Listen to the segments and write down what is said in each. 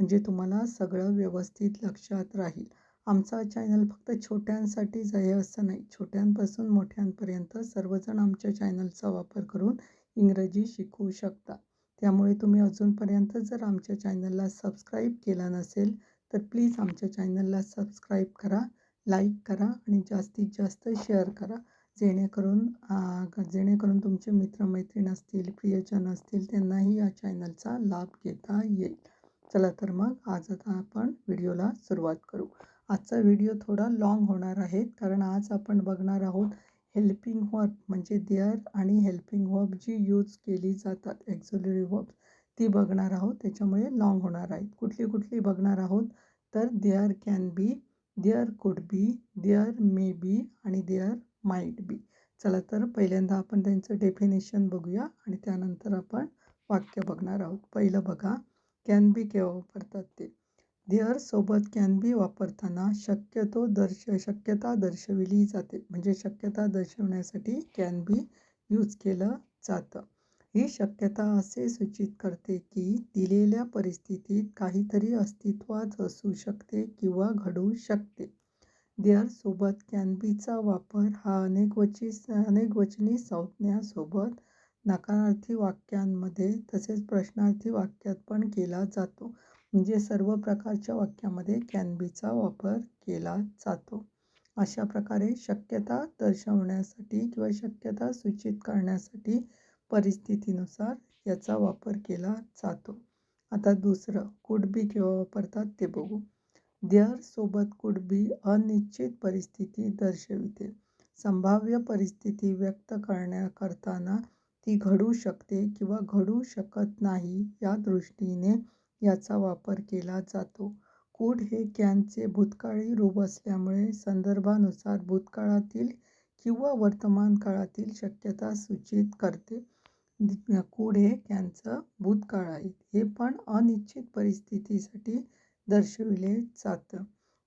म्हणजे तुम्हाला सगळं व्यवस्थित लक्षात राहील. आमचा चॅनल फक्त छोट्यांसाठीच आहे असं नाही. छोट्यांपासून मोठ्यांपर्यंत सर्वजण आमच्या चॅनलचा वापर करून इंग्रजी शिकू शकता. त्यामुळे तुम्ही अजूनपर्यंत जर आमच्या चॅनलला सबस्क्राईब केला नसेल तर प्लीज आमच्या चॅनलला सबस्क्राईब करा लाईक करा आणि जास्तीत जास्त शेअर करा. जेणेकरून जेणेकरून तुमचे मित्रमैत्रीण असतील प्रियजन असतील त्यांनाही या चॅनलचा लाभ घेता येईल. चला तर मग आज आता आपण व्हिडिओला सुरुवात करू. आजचा व्हिडिओ थोडा लाँग होणार आहे कारण आज आपण बघणार आहोत हेल्पिंग वर्ब म्हणजे देअर आणि हेल्पिंग वर्ब जी यूज केली जातात ॲक्झुलरी वर्ब ती बघणार आहोत. त्याच्यामुळे लाँग होणार आहेत कुठली कुठली बघणार आहोत? तर there can be there could be there may बी आणि देअर माईट बी चला तर पहिल्यांदा आपण त्यांचं डेफिनेशन बघूया आणि त्यानंतर आपण वाक्य बघणार आहोत. पहिलं बघा. कॅन बी केव्हा वापरतात ते? देअरसोबत कॅन बी वापरताना शक्यतो दर्श शक्यता दर्शविली जाते. म्हणजे शक्यता दर्शवण्यासाठी कॅन बी यूज केलं जातं. ही शक्यता असे सूचित करते की दिलेल्या परिस्थितीत काहीतरी अस्तित्वात असू शकते किंवा घडू शकते. देअरसोबत कॅन बीचा वापर हा अनेकवची अनेकवचनी संज्ञासोबत नकारार्थी वाक्यांमध्ये तसेच प्रश्नार्थी वाक्यात पण केला जातो. म्हणजे सर्व प्रकारच्या वाक्यामध्ये कॅन बीचा वापर केला जातो. अशा प्रकारे शक्यता दर्शवण्यासाठी किंवा शक्यता सूचित करण्यासाठी परिस्थितीनुसार याचा वापर केला जातो. आता दुसरं कुड बी केव्हा वापरतात ते बघू. देअर सोबत कुड बी अनिश्चित परिस्थिती दर्शविते. संभाव्य परिस्थिती व्यक्त करण्या करताना ती घडू शकते किंवा घडू शकत नाही या दृष्टीने याचा वापर केला जातो. कूड हे कॅनचे भूतकाळी रूप असल्यामुळे संदर्भानुसार भूतकाळातील किंवा वर्तमान काळातील शक्यता सूचित करते. कूड हे कॅनचं भूतकाळ आहे. हे पण अनिश्चित परिस्थितीसाठी दर्शविले जातं.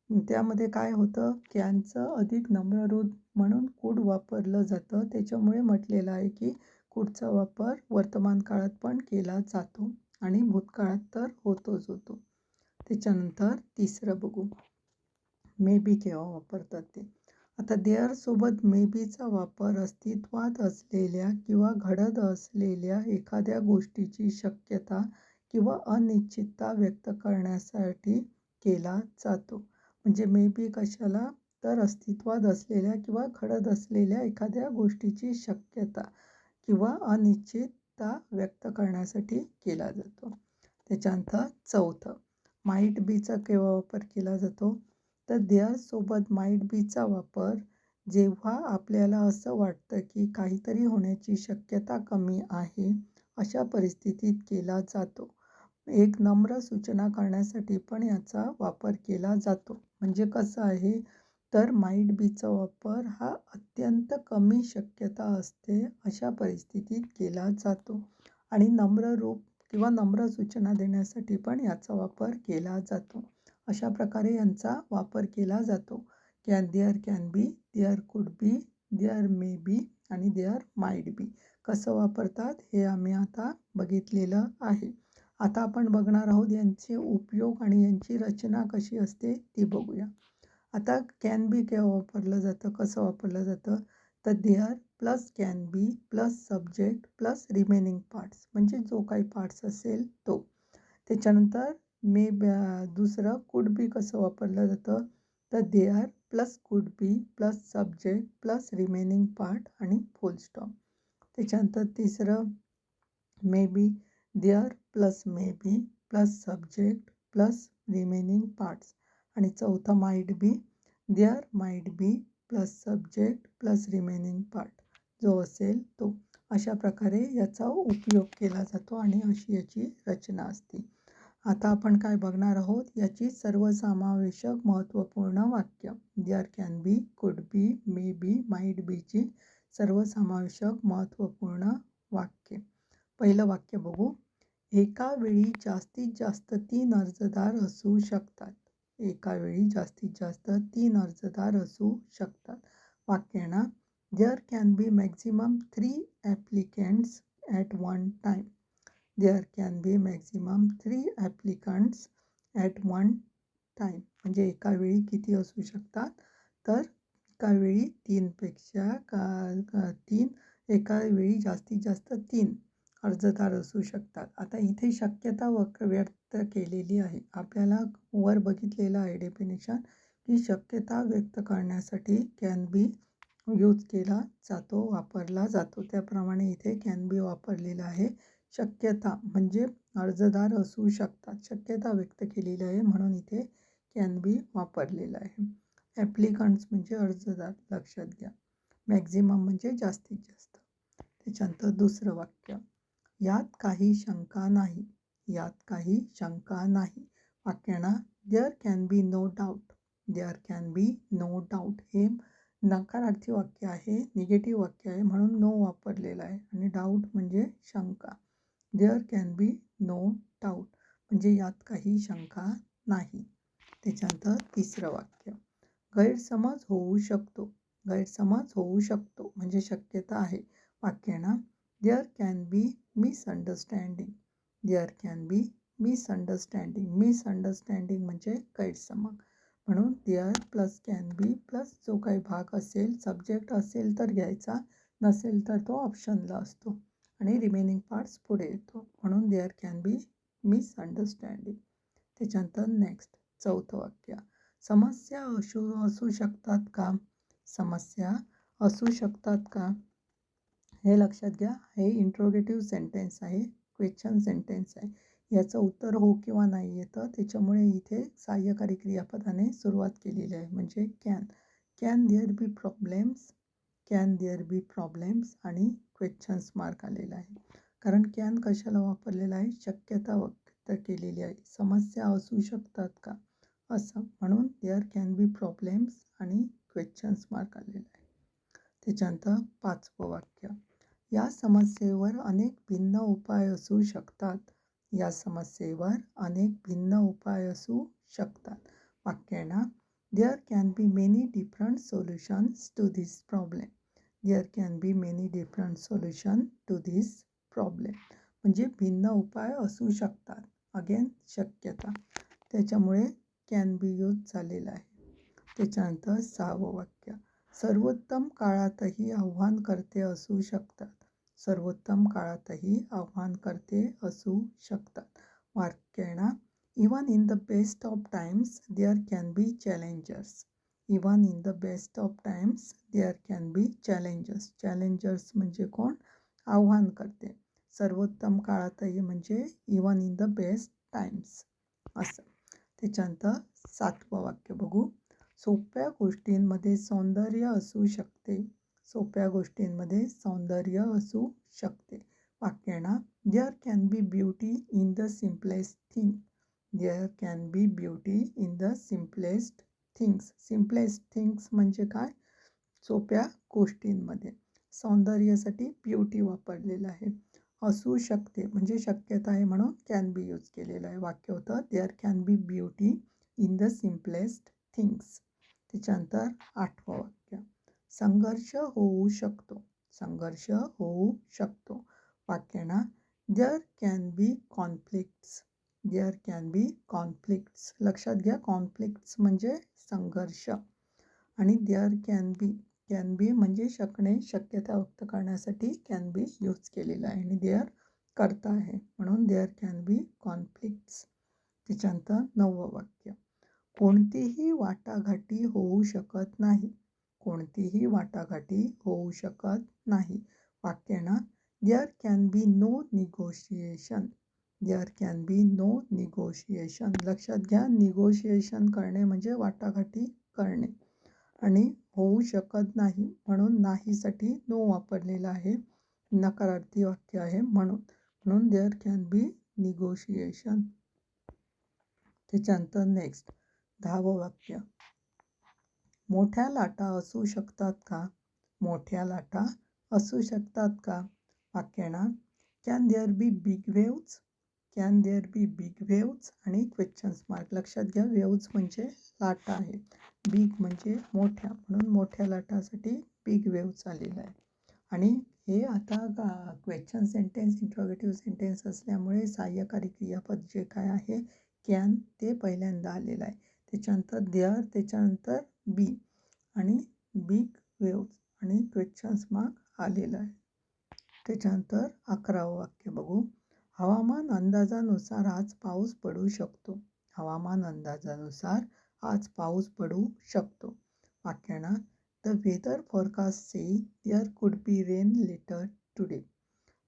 त्यामध्ये काय होतं? कॅनचं अधिक नम्ररूप म्हणून कूड वापरलं जातं. त्याच्यामुळे म्हटलेलं आहे की कुडचा वापर वर्तमान काळात पण केला जातो आणि भूतकाळात तर होतोच होतो. त्याच्यानंतर तिसरं बघू. मे बी केव्हा वापरतात ते. आता देअरसोबत मे बीचा वापर अस्तित्वात असलेल्या किंवा घडत असलेल्या एखाद्या गोष्टीची शक्यता किंवा अनिश्चितता व्यक्त करण्यासाठी केला जातो. म्हणजे मे बी कशाला तर अस्तित्वात असलेल्या किंवा घडत असलेल्या एखाद्या गोष्टीची शक्यता. किंवा अनिश्चितता व्यक्त करण्यासाठी केला जातो. त्याच्यानंतर चौथं माईट बीचा केव्हा वापर केला जातो? तर देअरसोबत माईट बीचा वापर जेव्हा आपल्याला असं वाटतं की काहीतरी होण्याची शक्यता कमी आहे अशा परिस्थितीत केला जातो. एक नम्र सूचना करण्यासाठी पण याचा वापर केला जातो. म्हणजे कसं आहे? तर माईट बीचा वापर हा अत्यंत कमी शक्यता असते अशा परिस्थितीत केला जातो. आणि नम्र रूप किंवा नम्र सूचना देण्यासाठी पण याचा वापर केला जातो. अशा प्रकारे यांचा वापर केला जातो. Can there can be there could be there may be आणि देअर माईट बी कसं वापरतात हे आम्ही आता बघितलेलं आहे. आता आपण बघणार आहोत यांचे उपयोग आणि यांची रचना कशी असते ती बघूया. आता कॅन बी केव्हा वापरलं जातं कसं वापरलं जातं? तर there plus can be plus subject plus remaining parts म्हणजे जो काही पार्ट्स असेल तो. त्याच्यानंतर मे दुसरं कुड बी कसं वापरलं जातं? तर there plus could be plus subject plus remaining part आणि फुल स्टॉप त्याच्यानंतर तिसरं may be there plus may be plus subject plus remaining parts आणि चौथा might be there might be plus subject plus remaining part जो असेल तो. अशा प्रकारे याचा उपयोग केला जातो आणि अशी याची रचना असते. आता आपण काय बघणार आहोत? याची सर्वसमावेशक महत्त्वपूर्ण वाक्य. There can be could be may be might बीची सर्वसमावेशक महत्त्वपूर्ण वाक्य. पहिलं वाक्य बघू. एका वेळी जास्तीत जास्त तीन अर्जदार असू शकतात. एका वेळी जास्तीत जास्त तीन अर्जदार असू शकतात. वाक्यना there can be maximum three applicants at one time there can be maximum three applicants at one time म्हणजे एका वेळी किती असू शकतात? तर एका वेळी तीनपेक्षा का तीन एका वेळी जास्तीत जास्त तीन अर्जदार असू शकतात. आता इथे शक्यता वक व्यक्त केलेली आहे. आपल्याला वर बघितलेलं आहे डेफिनेशन की शक्यता व्यक्त करण्यासाठी कॅन बी यूज केला जातो वापरला जातो. त्याप्रमाणे इथे कॅन बी वापरलेला आहे. शक्यता म्हणजे अर्जदार असू शकतात. शक्यता व्यक्त केलेली आहे म्हणून इथे कॅन बी वापरलेलं आहे. ॲप्लिकंट्स म्हणजे अर्जदार लक्षात घ्या. मॅक्झिमम म्हणजे जास्तीत जास्त. त्याच्यानंतर दुसरं वाक्य. यात काही शंका नाही. यात काही शंका नाही. वाक्याना there can be no doubt there can be no doubt हे नकारार्थी वाक्य आहे निगेटिव्ह वाक्य आहे म्हणून नो वापरलेलं आहे. आणि डाऊट म्हणजे शंका. There can be no doubt म्हणजे यात काही शंका नाही. त्याच्यानंतर तिसरं वाक्य. गैरसमज होऊ शकतो. गैरसमज होऊ शकतो म्हणजे शक्यता आहे. वाक्याना there can be misunderstanding there can be misunderstanding misunderstanding म्हणजे गैरसमज म्हणून there plus can be plus जो काही भाग असेल सब्जेक्ट असेल तर घ्यायचा नसेल तर तो ऑप्शनला असतो. आणि रिमेनिंग पार्ट्स पुढे येतो. म्हणून देअर कॅन बी मिसअंडरस्टँडिंग त्याच्यानंतर नेक्स्ट चौथं वाक्य. समस्या असू असू शकतात का? समस्या असू शकतात का? हे लक्षात घ्या. हे इंट्रोगेटिव्ह सेंटेन्स आहे. क्वेश्चन सेंटेन्स आहे. याचं उत्तर हो किंवा नाही येतं त्याच्यामुळे इथे सहाय्यकारी क्रियापदाने सुरुवात केलेली आहे. म्हणजे can can there be problems can there be problems आणि क्वेश्चन्स मार्क आलेला आहे. कारण कॅन कशाला वापरलेला आहे? शक्यता व्यक्त केलेली आहे. समस्या असू शकतात का? असं. म्हणून देअर कॅन बी प्रॉब्लेम्स आणि क्वेश्चन्स मार्क आलेला आहे. त्याच्यानंतर पाचवं वाक्य. या समस्येवर अनेक भिन्न उपाय असू शकतात. या समस्येवर अनेक भिन्न उपाय असू शकतात. वाक्याना there can be many different solutions to this problem there can be many different solution to this problem म्हणजे भिन्न उपाय असू शकतात. अगेन शक्यता. त्याच्यामुळे कॅन बी यूज झालेला आहे. त्याच्यानंतर सहावं वाक्य. सर्वोत्तम काळातही आव्हानकर्ते असू शकतात. सर्वोत्तम काळातही आव्हानकर्ते असू शकतात. वाक्याना even in the best of times there can be challengers even in the best of times there can be challengers challengers म्हणजे कोण? आव्हान करते. सर्वोत्तम काळातही म्हणजे even in the best times असं. त्याच्यानंतर सातवं वाक्य बघू. सोप्या गोष्टींमध्ये सौंदर्य असू शकते. सोप्या गोष्टींमध्ये सौंदर्य असू शकते. वाक्यांना there can be beauty in the simplest thing there can be beauty in the simplest things simplest things म्हणजे काय? सोप्या गोष्टींमध्ये. सौंदर्यासाठी ब्युटी वापरलेलं आहे. असू शकते म्हणजे शक्यता आहे म्हणून कॅन बी यूज केलेलं आहे. वाक्य होतं there can be beauty in the simplest things त्याच्यानंतर आठवं वाक्य. संघर्ष होऊ शकतो. संघर्ष होऊ शकतो. वाक्यांना there can be conflicts there can be conflicts लक्षात घ्या कॉन्फ्लिक्ट्स म्हणजे संघर्ष. आणि there can be can be म्हणजे शकणे शक्यता व्यक्त करण्यासाठी कॅन बी यूज केलेला आहे आणि देअर करता आहे. म्हणून देअर कॅन बी कॉन्फ्लिक्ट्स त्याच्यानंतर नववं वाक्य. कोणतीही वाटाघाटी होऊ शकत नाही. कोणतीही वाटाघाटी होऊ शकत नाही. वाक्यानं there can be no negotiation there can be no negotiation लक्षात घ्या निगोशिएशन करणे म्हणजे वाटाघाटी करणे. आणि होऊ शकत नाही म्हणून नाहीसाठी नो वापरलेला आहे. नकारार्थी वाक्य आहे म्हणून. म्हणून देअर कॅन बी निगोशिएशन त्याच्यानंतर नेक्स्ट दहावं वाक्य. मोठ्या लाटा असू शकतात का? मोठ्या लाटा असू शकतात का? वाक्याना can there be big waves can there be big waves आणि क्वेश्चन्स मार्क लक्षात घ्या वेव्ज म्हणजे लाटा आहे. बिग म्हणजे मोठ्या. म्हणून मोठ्या लाटासाठी बिग वेव्ज आलेला आहे. आणि हे आता क्वेश्चन सेंटेन्स इंट्रोगेटिव्ह सेंटेन्स असल्यामुळे सहाय्यकारी क्रियापद जे काय आहे कॅन ते पहिल्यांदा आलेलं आहे. त्याच्यानंतर देअर त्याच्यानंतर बी आणि बिग वेव्ज आणि क्वेश्चन्स मार्क आलेलं आहे. त्याच्यानंतर अकरावं वाक्य बघू. हवामान अंदाजानुसार आज पाऊस पडू शकतो. हवामान अंदाजानुसार आज पाऊस पडू शकतो. वाक्याना the weather forecast say there could be rain later today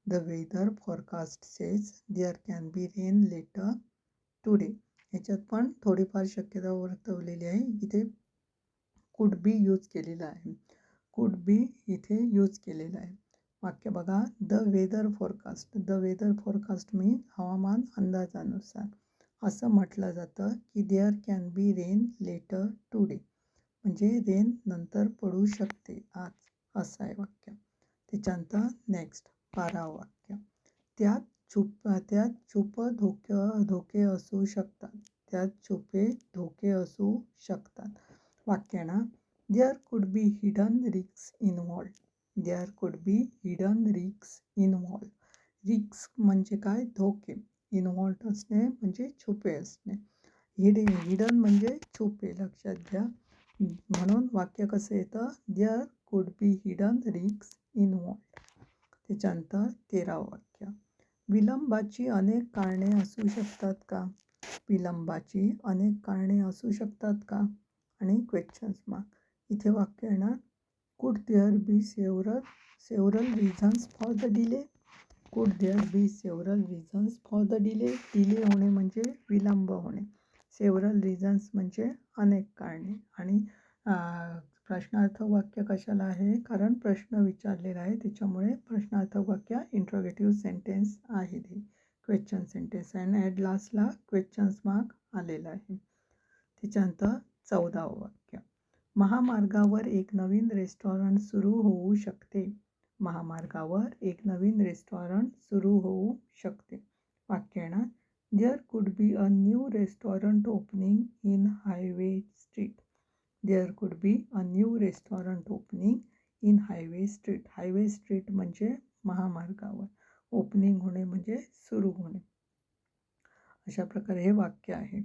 the weather forecast says there can be rain later today ह्याच्यात पण थोडीफार शक्यता वर्तवलेली आहे. इथे कुड बी यूज केलेला आहे. कुड बी इथे यूज केलेला आहे. वाक्य बघा. The weather forecast the weather forecast mean हवामान अंदाजानुसार. असं म्हटलं जातं की there can be rain later today म्हणजे रेन नंतर पडू शकते आज. असं आहे वाक्य. त्याच्यानंतर नेक्स्ट बारावं वाक्य. त्यात छुप त्यात छुप धोके धोके असू शकतात. त्यात छुपे धोके असू शकतात. वाक्याना there could be hidden risks involved there could be hidden रिक्स इन्व्हॉल्ड रिक्स म्हणजे धोके. इन्व्हॉल्ड असणे छुपे हिडन म्हणजे छुपे. लक्षात घ्या. म्हणून वाक्य कसं येतं? There could be hidden risks involved त्याच्यानंतर तेरावं वाक्य. विलंबाची अनेक कारणे असू का? विलंबाची अनेक कारणे असू का? आणि क्वेश्चन्स मार्क इथे वाक्य येणार. Could there be several several reasons for the delay could there be several reasons for the delay delay होणे म्हणजे विलंब होणे. सेवरल रिझन्स म्हणजे अनेक कारणे. आणि प्रश्नार्थ वाक्य कशाला आहे? कारण प्रश्न विचारलेला आहे. त्याच्यामुळे प्रश्नार्थ वाक्य इंट्रोगेटिव्ह सेंटेन्स आहे ते. क्वेश्चन सेंटेन्स अँड ॲट लास्टला क्वेश्चन्स मार्क आलेला आहे. त्याच्यानंतर चौदावं वाक्य. महामार्गावर एक नवीन रेस्टॉरंट सुरू होऊ शकते. महामार्गावर एक नवीन रेस्टॉरंट सुरू होऊ शकते. वाक्याना there could be a new restaurant opening in highway street there could be a new restaurant opening in highway street highway street म्हणजे महामार्गावर. ओपनिंग होणे म्हणजे सुरू होणे. अशा प्रकारे हे वाक्य आहे.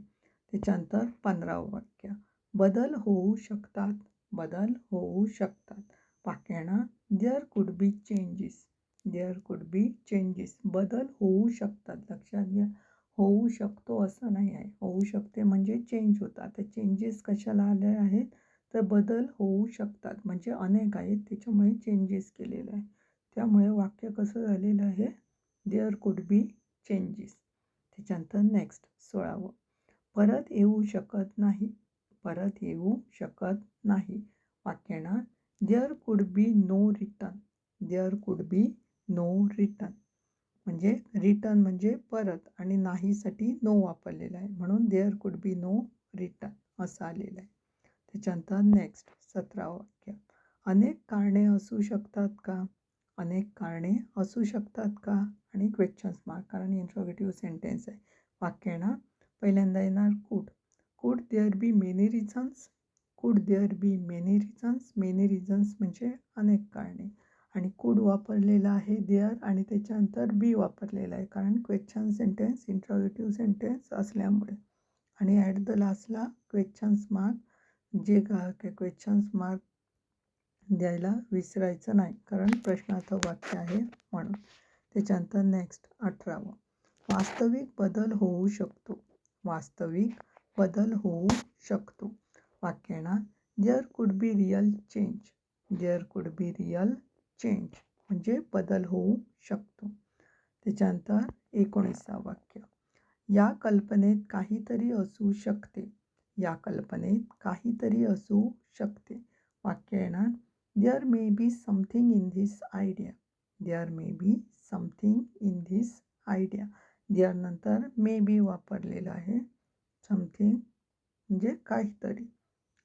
त्याच्यानंतर पंधरावं वाक्य. बदल होऊ शकतात बदल होऊ शकतात. वाक्याना there could B changes there could B changes बदल होऊ शकतात लक्षात घ्या. होऊ शकतो असं नाही आहे. होऊ शकते म्हणजे चेंज होतात. तर चेंजेस कशाला आले आहेत? तर बदल होऊ शकतात. म्हणजे अनेक आहेत. त्याच्यामुळे चेंजेस केलेले आहे. त्यामुळे वाक्य कसं झालेलं आहे? देअर कुड बी चेंजेस त्याच्यानंतर नेक्स्ट सोळावं. परत येऊ शकत नाही. परत येऊ शकत नाही. वाक्याना there could B no return there could be no return म्हणजे रिटर्न म्हणजे परत आणि नाहीसाठी नो वापरलेला आहे. म्हणून there could be no return असं आलेलं आहे. त्याच्यानंतर नेक्स्ट सतरावं वाक्य. अनेक कारणे असू शकतात का? अनेक कारणे असू शकतात का? आणि क्वेश्चन्स मार्क कारण इंट्रोगेटिव्ह सेंटेन्स आहे. वाक्य ना पहिल्यांदा येणार could could there be many reasons could there be many reasons many reasons म्हणजे अनेक कारणे. आणि कुड वापरलेला आहे देअर आणि त्याच्यानंतर बी वापरलेला आहे. कारण क्वेश्चन सेंटेन्स इंट्रॉगेटिव्ह सेंटेन्स असल्यामुळे. आणि ॲट द लास्टला क्वेश्चन्स मार्क जे क्वेश्चन्स मार्क द्यायला विसरायचं नाही. कारण प्रश्नार्थ वाक्य आहे म्हणून. त्याच्यानंतर नेक्स्ट अठरावं. वास्तविक बदल होऊ शकतो. वास्तविक बदल होऊ शकतो. वाक्याना there could B real change there could B real change म्हणजे बदल होऊ शकतो. त्याच्यानंतर एकोणीसावं वाक्य. या कल्पनेत काहीतरी असू शकते. या कल्पनेत काहीतरी असू शकते. वाक्य येणार there may be something in this idea there may be something in this idea there नंतर मे बी वापरलेलं आहे. समथिंग म्हणजे काहीतरी.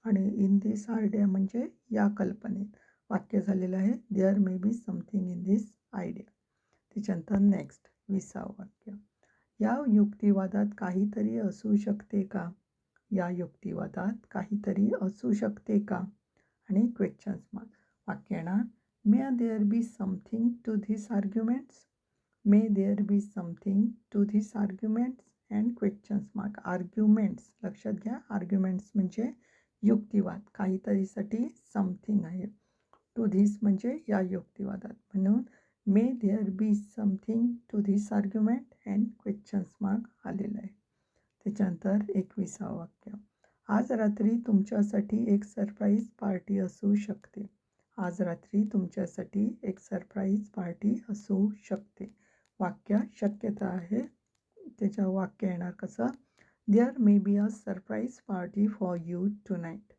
आणि इन दिस आयडिया म्हणजे या कल्पनेत वाक्य झालेलं आहे there may be something in this idea त्याच्यानंतर नेक्स्ट विसावं वाक्य. या युक्तिवादात काहीतरी असू शकते का? या युक्तिवादात काहीतरी असू शकते का? आणि क्वेश्चन्स मार्क वाक्य येणार may there be something to this arguments may there be something to this arguments and questions mark arguments लक्षात घ्या. आर्ग्युमेंट्स म्हणजे युक्तिवाद. काहीतरीसाठी समथिंग आहे. टू धिस म्हणजे या युक्तिवादात. म्हणून may there be something to this argument and questions mark आलेलं आहे. त्याच्यानंतर एकविसावं वाक्य. आज रात्री तुमच्यासाठी एक सरप्राईज पार्टी असू शकते. आज रात्री तुमच्यासाठी एक सरप्राईज पार्टी असू शकते. वाक्य शक्यता आहे. त्याच्या वाक्य येणार कसं? There may be a surprise party for you tonight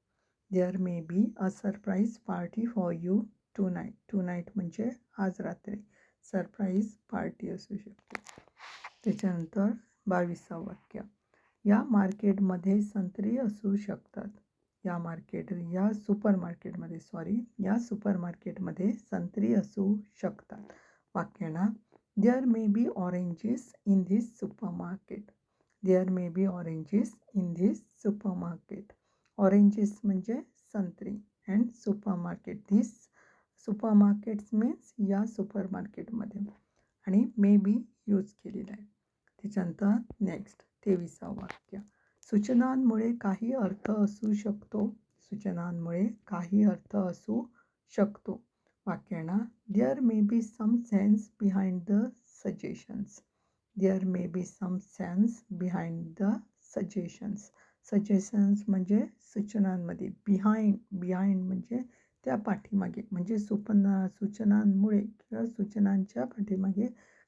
there may be a surprise party for you tonight tonight म्हणजे आज रात्री. सरप्राईज पार्टी असू शकते. त्याच्यानंतर बावीसावं वाक्य. या मार्केटमध्ये संत्री असू शकतात. या मार्केट या सुपर मार्केटमध्ये सॉरी या सुपर मार्केटमध्ये संत्री असू शकतात. वाक्याना there may be oranges in this supermarket may may be oranges in this supermarket oranges म्हणजे संत्री and supermarket this supermarkets means या सुपर मार्केटमध्ये आणि मे बी यूज केलेलं आहे. त्याच्यानंतर नेक्स्ट तेविसावं वाक्य. सूचनांमुळे काही अर्थ असू शकतो. सूचनांमुळे काही अर्थ असू शकतो. वाक्यांना there may be some sense behind the suggestions there may be some sense behind the suggestions suggestions म्हणजे सूचनांमध्ये. बिहाइंड बिहाइंड म्हणजे त्या पाठीमागे. म्हणजे सुपना सूचनांमुळे किंवा सूचनांच्या पाठीमागे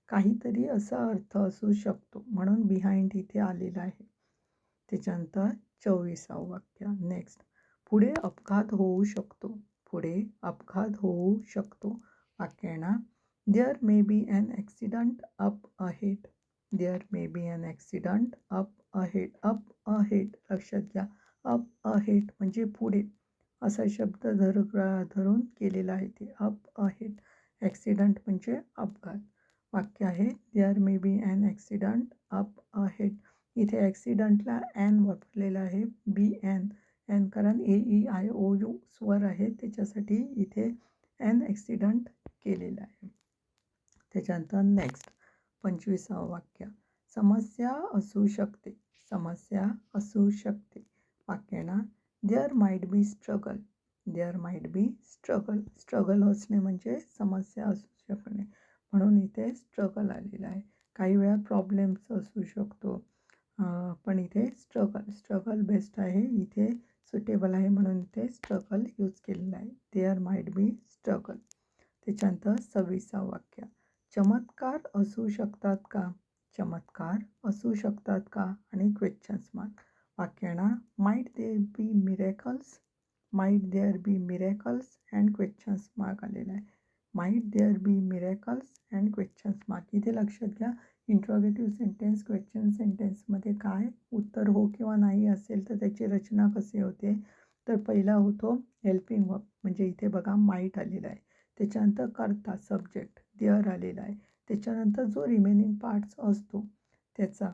काहीतरी असा अर्थ असू शकतो. म्हणून बिहाइंड इथे आलेला आहे. त्याच्यानंतर चोवीसावं वाक्य. नेक्स्ट पुढे अपघात होऊ शकतो. पुढे अपघात होऊ शकतो. वाक्य there may be an accident up ahead there may be an accident up ahead up ahead लक्षात घ्या. अप अहेड म्हणजे पुढे. असा शब्द धर धरून केलेला आहे ते. अप अहेड ॲक्सिडंट म्हणजे अपघात. वाक्य आहे there may be an accident up ahead इथे ॲक्सिडंटला ॲन वापरलेला आहे बी एन एन कारण A E I O U स्वर आहे त्याच्यासाठी इथे एन ॲक्सिडंट केलेलं आहे. त्याच्यानंतर नेक्स्ट पंचवीसावं वाक्य. समस्या असू शकते. समस्या असू शकते. वाक्यांना there might be struggle there might be struggle struggle असणे म्हणजे समस्या असू शकणे. म्हणून इथे स्ट्रगल आलेलं आहे. काही वेळा प्रॉब्लेम्स असू शकतो. पण इथे स्ट्रगल स्ट्रगल बेस्ट आहे. इथे सुटेबल आहे म्हणून इथे स्ट्रगल यूज केलेलं आहे. देअर माइट बी स्ट्रगल त्याच्यानंतर सव्वीसा वाक्य. चमत्कार असू शकतात का? चमत्कार असू शकतात का? आणि questions mark वाक्याना might there be miracles might there be miracles and questions mark आलेला आहे. Might there be miracles and questions mark इथे लक्षात घ्या इंट्रोगेटिव्ह सेंटेन्स क्वेश्चन सेंटेन्समध्ये काय उत्तर हो किंवा नाही असेल तर त्याची रचना कशी होते? तर पहिला होतो हेल्पिंग वर्क म्हणजे इथे बघा माईट आलेला आहे. त्याच्यानंतर करता सब्जेक्ट देअर आलेला आहे. त्याच्यानंतर जो रिमेनिंग पार्ट्स असतो त्याचा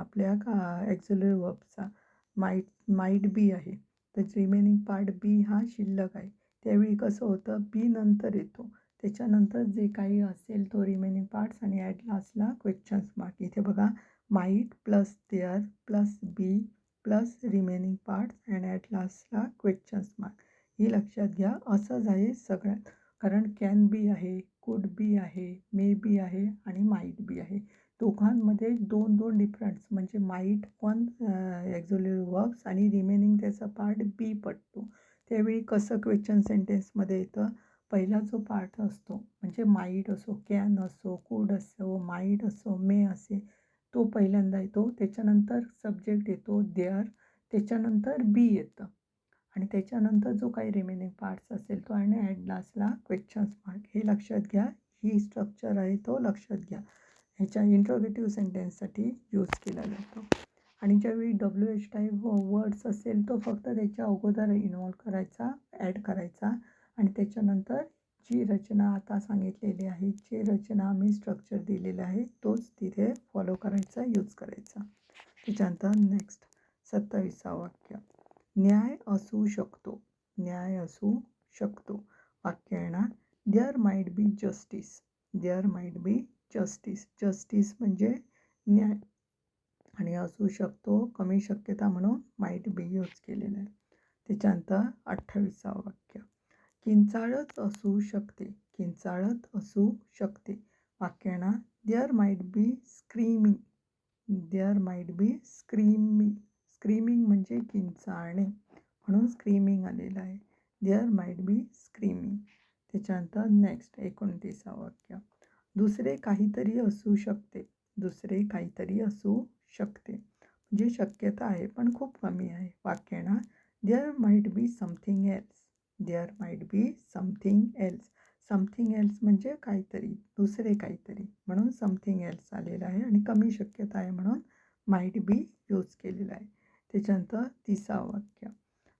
आपल्या का ॲक्झुलरी वर्बचा माईट माईट बी आहे. तर रिमेनिंग पार्ट बी हा शिल्लक आहे. त्यावेळी कसं होतं? बी नंतर येतो. त्याच्यानंतर जे काही असेल तो रिमेनिंग पार्ट्स आणि ॲट लास्टला क्वेश्चन्स मार्क इथे बघा might plus there plus be plus remaining parts and at लास्टला क्वेश्चन्स मार्क ही लक्षात घ्या असंच आहे सगळ्यात. कारण कॅन बी आहे कुड बी आहे मे बी आहे आणि माईट बी आहे. दोघांमध्ये दोन दोन डिफरन्स म्हणजे माईट वन ॲक्झोलरी वर्ब्स आणि रिमेनिंग त्याचा पार्ट बी पडतो. त्यावेळी कसं क्वेश्चन सेंटेन्समध्ये येतं? पहिला जो पार्ट असतो म्हणजे माईट असो कॅन असो कूड असो माईट असो मे असे तो पहिल्यांदा येतो. त्याच्यानंतर सब्जेक्ट येतो देअर त्याच्यानंतर बी येतं. आणि त्याच्यानंतर जो काही रिमेनिंग पार्ट्स असेल तो आणि ॲट लास्टला क्वेश्चन्स मार्क हे लक्षात घ्या. ही स्ट्रक्चर आहे तो लक्षात घ्या. ह्याच्या इंट्रोगेटिव्ह सेंटेन्ससाठी यूज केला जातो. आणि ज्यावेळी डब्ल्यू एच टाईप वर्ड्स असेल तो फक्त त्याच्या अगोदर इन्वॉल्व करायचा ॲड करायचा. आणि त्याच्यानंतर जी रचना आता सांगितलेली आहे जी रचना आम्ही स्ट्रक्चर दिलेलं आहे तोच तिथे फॉलो करायचा यूज करायचा. त्याच्यानंतर नेक्स्ट सत्तावीसा वाक्य. न्याय असू शकतो. न्याय असू शकतो. वाक्य येणार there might be justice there might be justice justice म्हणजे न्याय. आणि असू शकतो कमी शक्यता म्हणून माइट बी यूज केलेलं आहे. त्याच्यानंतर अठ्ठावीसावं वाक्य. किंचाळत असू शकते किंचाळत असू शकते. वाक्याना there might be screaming there might be screaming screaming म्हणजे किंचाळणे. म्हणून स्क्रीमिंग आलेलं आहे. देअर माइट बी स्क्रीमिंग त्याच्यानंतर नेक्स्ट एकोणतीसा वाक्य. दुसरे काहीतरी असू शकते. दुसरे काहीतरी असू शकते. म्हणजे शक्यता आहे पण खूप कमी आहे. वाक्याना there might be something else there might be something else something else म्हणजे काहीतरी दुसरे काहीतरी. म्हणून समथिंग एल्स आलेलं आहे आणि कमी शक्यता आहे म्हणून माइट बी यूज केलेलं आहे. त्याच्यानंतर तिसावं वाक्य.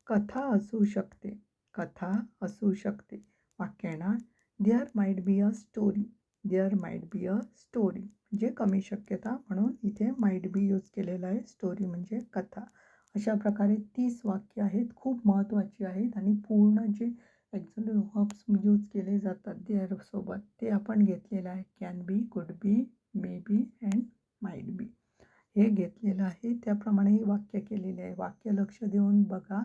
कथा असू शकते. कथा असू शकते. वाक्याना there might be a story there might be a story म्हणजे कमी शक्यता म्हणून इथे माइट बी यूज केलेलं आहे. स्टोरी म्हणजे कथा. अशा प्रकारे तीस वाक्य आहेत खूप महत्त्वाची आहेत आणि पूर्ण जे ॲक्च्युली हब्स यूज केले जातात देअरसोबत ते आपण घेतलेलं आहे. Can be could be may be and might be हे घेतलेलं आहे. त्याप्रमाणे ही वाक्य केलेले आहे. वाक्य लक्ष देऊन बघा.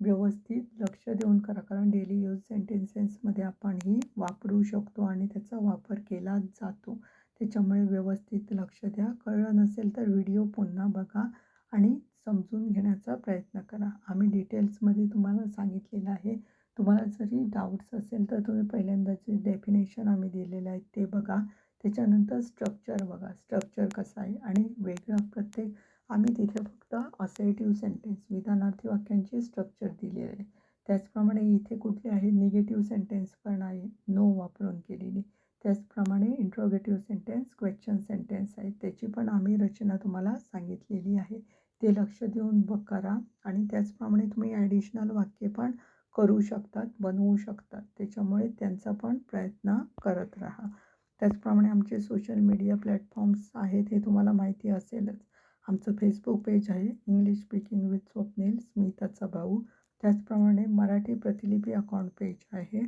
व्यवस्थित लक्ष देऊन करा. कारण डेली यूज सेंटेन्सेसमध्ये आपण ही वापरू शकतो आणि त्याचा वापर केला जातो. त्याच्यामुळे व्यवस्थित लक्ष द्या. कळलं नसेल तर व्हिडिओ पुन्हा बघा आणि समजून घेण्याचा प्रयत्न करा. आम्ही डिटेल्समध्ये तुम्हाला सांगितलेलं आहे. तुम्हाला जरी डाऊट्स असेल तर तुम्ही पहिल्यांदाचे डेफिनेशन आम्ही दिलेलं आहे ते बघा. त्याच्यानंतर स्ट्रक्चर बघा. स्ट्रक्चर कसं आहे? आणि वेगळं प्रत्येक आम्ही तिथे फक्त असेटिव्ह सेंटेन्स विधानार्थी वाक्यांची स्ट्रक्चर दिलेले आहे. त्याचप्रमाणे इथे कुठले आहे निगेटिव्ह सेंटेन्स पण आहे. नो वापरून केलेली. त्याचप्रमाणे इंट्रोगेटिव्ह सेंटेन्स क्वेश्चन सेंटेन्स आहे. त्याची पण आम्ही रचना तुम्हाला सांगितलेली आहे. ते लक्ष देऊन बघ करा आणि त्याचप्रमाणे तुम्ही ॲडिशनल वाक्य पण करू शकतात बनवू शकतात. त्याच्यामुळे त्यांचा पण प्रयत्न करत राहा. त्याचप्रमाणे आमचे सोशल मीडिया प्लॅटफॉर्म्स आहेत हे तुम्हाला माहिती असेलच. आमचं फेसबुक पेज आहे इंग्लिश स्पीकिंग विथ स्वप्नील स्मिताचा भाऊ त्याचप्रमाणे मराठी प्रतिलिपी अकाउंट पेज आहे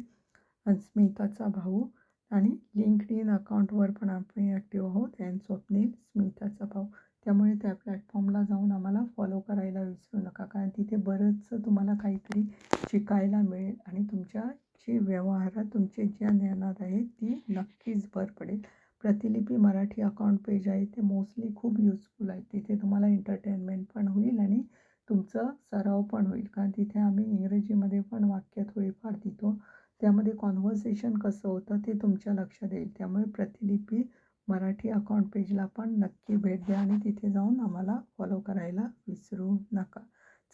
स्मिताचा भाऊ आणि लिंकड इन अकाउंटवर पण आपण ॲक्टिव्ह आहोत अँड स्वप्नील स्मिताचा भाऊ त्यामुळे त्या प्लॅटफॉर्मला जाऊन आम्हाला फॉलो करायला विसरू नका. कारण तिथे बरंचसं तुम्हाला काहीतरी शिकायला मिळेल आणि तुमच्या जी व्यवहारात तुमचे ज्या ज्ञानात आहे ती नक्कीच भर पडेल. प्रतिलिपी मराठी अकाउंट पेज आहे ते मोस्टली खूप युजफुल आहे. तिथे तुम्हाला एंटरटेनमेंट पण होईल आणि तुमचं सराव पण होईल. कारण तिथे आम्ही इंग्रजीमध्ये पण वाक्य थोडीफार देतो. त्यामध्ये कॉन्व्हर्सेशन कसं होतं ते तुमच्या लक्षात येईल. त्यामुळे प्रतिलिपी मराठी अकाउंट पेजला पण नक्की भेट द्या आणि तिथे जाऊन आम्हाला फॉलो करायला विसरू नका.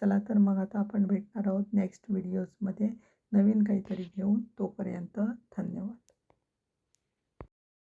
चला तर मग आता आपण भेटणार आहोत नेक्स्ट व्हिडिओजमध्ये नवीन काहीतरी घेऊन तोपर्यंत धन्यवाद.